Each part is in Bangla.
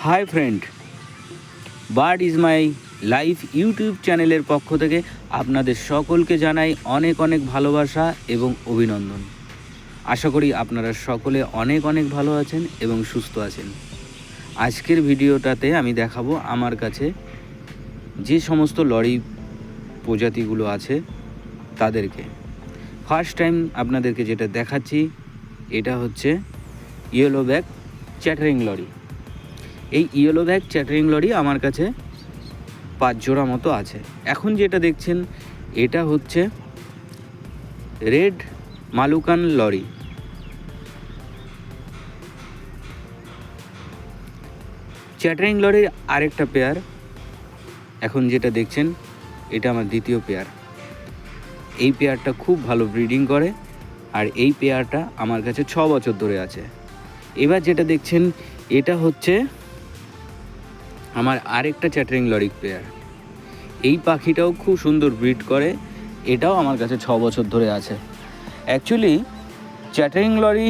Hi friend bird is my life YouTube চ্যানেলের পক্ষ থেকে আপনাদের সকলকে জানাই অনেক অনেক ভালোবাসা এবং অভিনন্দন। আশা করি আপনারা সকলে অনেক অনেক ভালো আছেন এবং সুস্থ আছেন। আজকের ভিডিওটাতে আমি দেখাবো আমার কাছে যে সমস্ত লরি প্রজাতিগুলো আছে তাদেরকে। ফার্স্ট টাইম আপনাদেরকে যেটা দেখাচ্ছি, এটা হচ্ছে ইয়েলো ব্যাগ চ্যাটারিং লরি। এই ইয়েলো ব্যাগ চ্যাটারিং লরি আমার কাছে পাঁচ জোড়া মতো আছে। এখন যেটা দেখছেন, এটা হচ্ছে রেড মালুকান লরি চ্যাটারিং লরির আরেকটা পেয়ার এখন যেটা দেখছেন, এটা আমার দ্বিতীয় পেয়ার এই পেয়ারটা খুব ভালো ব্রিডিং করে আর এই পেয়ারটা আমার কাছে ছ বছর ধরে আছে। এবার যেটা দেখছেন, এটা হচ্ছে আমার আরেকটা চ্যাটারিং লরিক পেয়ার এই পাখিটাও খুব সুন্দর ব্রিড করে, এটাও আমার কাছে ছ বছর ধরে আছে। অ্যাকচুয়ালি চ্যাটারিং লরি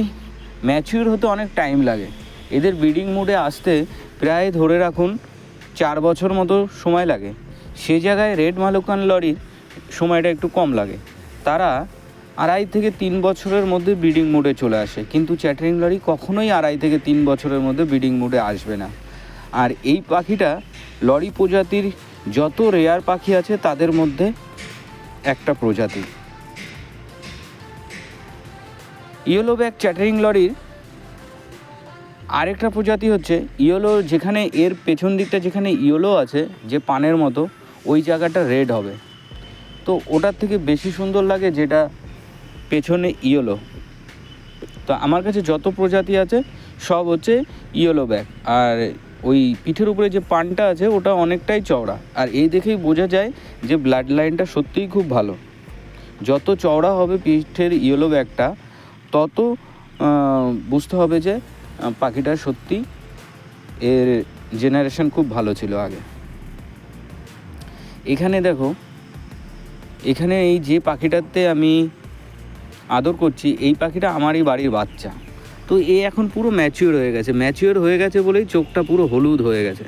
ম্যাচিউর হতে অনেক টাইম লাগে। এদের ব্রিডিং মুডে আসতে প্রায় ধরে রাখুন চার বছর মতো সময় লাগে। সে জায়গায় রেড মালুকান লরির সময়টা একটু কম লাগে। তারা আড়াই থেকে তিন বছরের মধ্যে ব্রিডিং মোডে চলে আসে। কিন্তু চ্যাটারিং লরি কখনোই আড়াই থেকে তিন বছরের মধ্যে ব্রিডিং মোডে আসবে না। আর এই পাখিটা লরি প্রজাতির যত রেয়ার পাখি আছে তাদের মধ্যে একটা প্রজাতি। ইয়েলো ব্যাক চ্যাটারিং লরির আরেকটা প্রজাতি হচ্ছে ইয়েলো যেখানে এর পেছন দিকটা যেখানে ইয়েলো আছে, যে পানের মতো, ওই জায়গাটা রেড হবে। তো ওটার থেকে বেশি সুন্দর লাগে যেটা পেছনে ইয়েলো তো আমার কাছে যত প্রজাতি আছে, সব হচ্ছে ইয়েলো ব্যাগ আর ওই পিঠের উপরে যে পানটা আছে, ওটা অনেকটাই চওড়া। আর এই দেখেই বোঝা যায় যে ব্লাড লাইনটা সত্যিই খুব ভালো। যত চওড়া হবে পিঠের ইয়েলো ব্যাগটা, তত বুঝতে হবে যে পাখিটা সত্যি এর জেনারেশন খুব ভালো ছিল আগে। এখানে দেখো, এখানে এই যে পাখিটাতে আমি আদর করছি, এই পাখিটা আমারই বাড়ির বাচ্চা। তো এ এখন পুরো ম্যাচিওর হয়ে গেছে। ম্যাচিওর হয়ে গেছে বলেই চোখটা পুরো হলুদ হয়ে গেছে।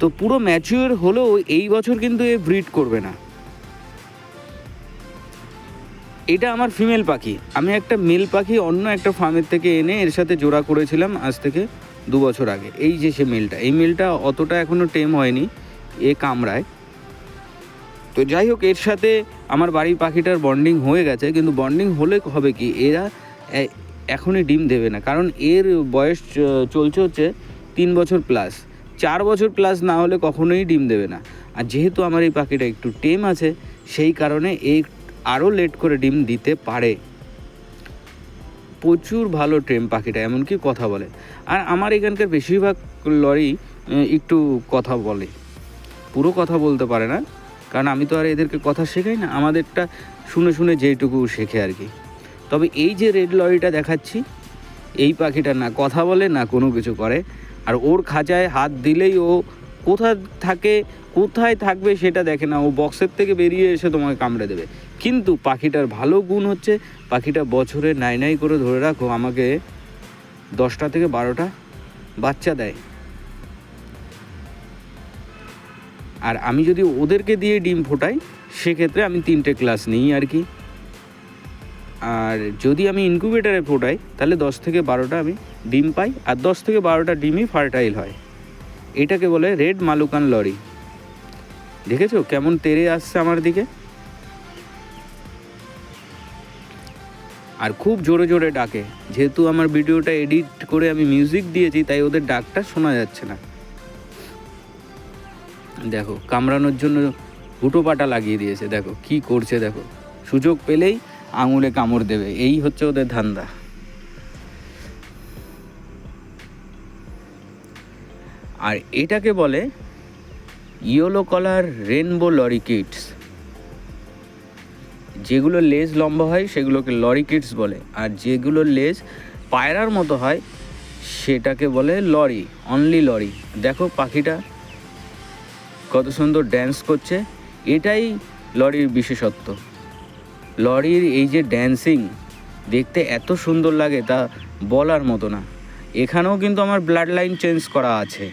তো পুরো ম্যাচিওর হলেও এই বছর কিন্তু এ ব্রিড করবে না। এটা আমার ফিমেল পাখি। আমি একটা মেল পাখি অন্য একটা ফার্মের থেকে এনে এর সাথে জোড়া করেছিলাম আজ থেকে দু বছর আগে। এই যে সে মেলটা এই মেলটা অতটা এখনও টেম হয়নি, এ কামড়ায়। তো যাই হোক, এর সাথে আমার বাড়ির পাখিটার বন্ডিং হয়ে গেছে, কিন্তু বন্ডিং হলে হবে কি? এরা এখনই ডিম দেবে না। কারণ এর বয়স চলছে হচ্ছে তিন বছর প্লাস চার বছর প্লাস না হলে কখনোই ডিম দেবে না। আর যেহেতু আমার এই পাখিটা একটু টেম আছে, সেই কারণে এই আরও লেট করে ডিম দিতে পারে। প্রচুর ভালো টেম পাখিটা, এমনকি কথা বলে। আর আমার এখানকার বেশিরভাগ লরি একটু কথা বলে। পুরো কথা বলতে পারে না। কারণ আমি তো আর এদেরকে কথা শেখাই না, আমাদেরটা শুনে শুনে যেটুকু শেখে আর কি। তবে এই যে রেড লরিটা দেখাচ্ছি, এই পাখিটা না কথা বলে, না কোনো কিছু করে। আর ওর খাঁচায় হাত দিলেই ও কোথা থাকে, কোথায় থাকবে সেটা দেখে না। ও বক্সের থেকে বেরিয়ে এসে তোমাকে কামড়ে দেবে। কিন্তু পাখিটার ভালো গুণ হচ্ছে, পাখিটা বছরে নাই নাই করে ধরে রাখো, আমাকে দশটা থেকে বারোটা বাচ্চা দেয়। আর আমি যদি ওদেরকে দিয়ে ডিম ফোটাই, সেক্ষেত্রে আমি তিনটে ক্লাস নিই আর কি। আর যদি আমি ইনকিউবেটারে ফোটাই, তাহলে দশ থেকে বারোটা আমি ডিম পাই আর দশ থেকে বারোটা ডিমই ফার্টাইল হয়। এটাকে বলে রেড মালুকান লরি। দেখেছ কেমন তেরে আসছে আমার দিকে? আর খুব জোরে জোরে ডাকে। যেহেতু আমার ভিডিওটা এডিট করে আমি মিউজিক দিয়েছি, তাই ওদের ডাকটা শোনা যাচ্ছে না। দেখো, কামড়ানোর জন্য হুটো পাটা লাগিয়ে দিয়েছে। দেখো, কি করছে, দেখো। সুযোগ পেলেই আঙুলে কামড় দেবে। এই হচ্ছে ওদের ধান্দা। আর এটাকে বলে yellow collar rainbow lorikeets যেগুলো লেজ লম্বা হয়, সেগুলোকে লরি কিডস বলে। আর যেগুলো লেজ পায়রার মতো হয়, সেটাকে বলে লরি, অনলি লরি। দেখো পাখিটা কত সুন্দর ড্যান্স করছে। এটাই লরির বিশেষত্ব। লরির এই যে ড্যান্সিং দেখতে এত সুন্দর লাগে তা বলার মতো না। এখানেও কিন্তু আমার ব্লাড লাইন চেঞ্জ করা আছে।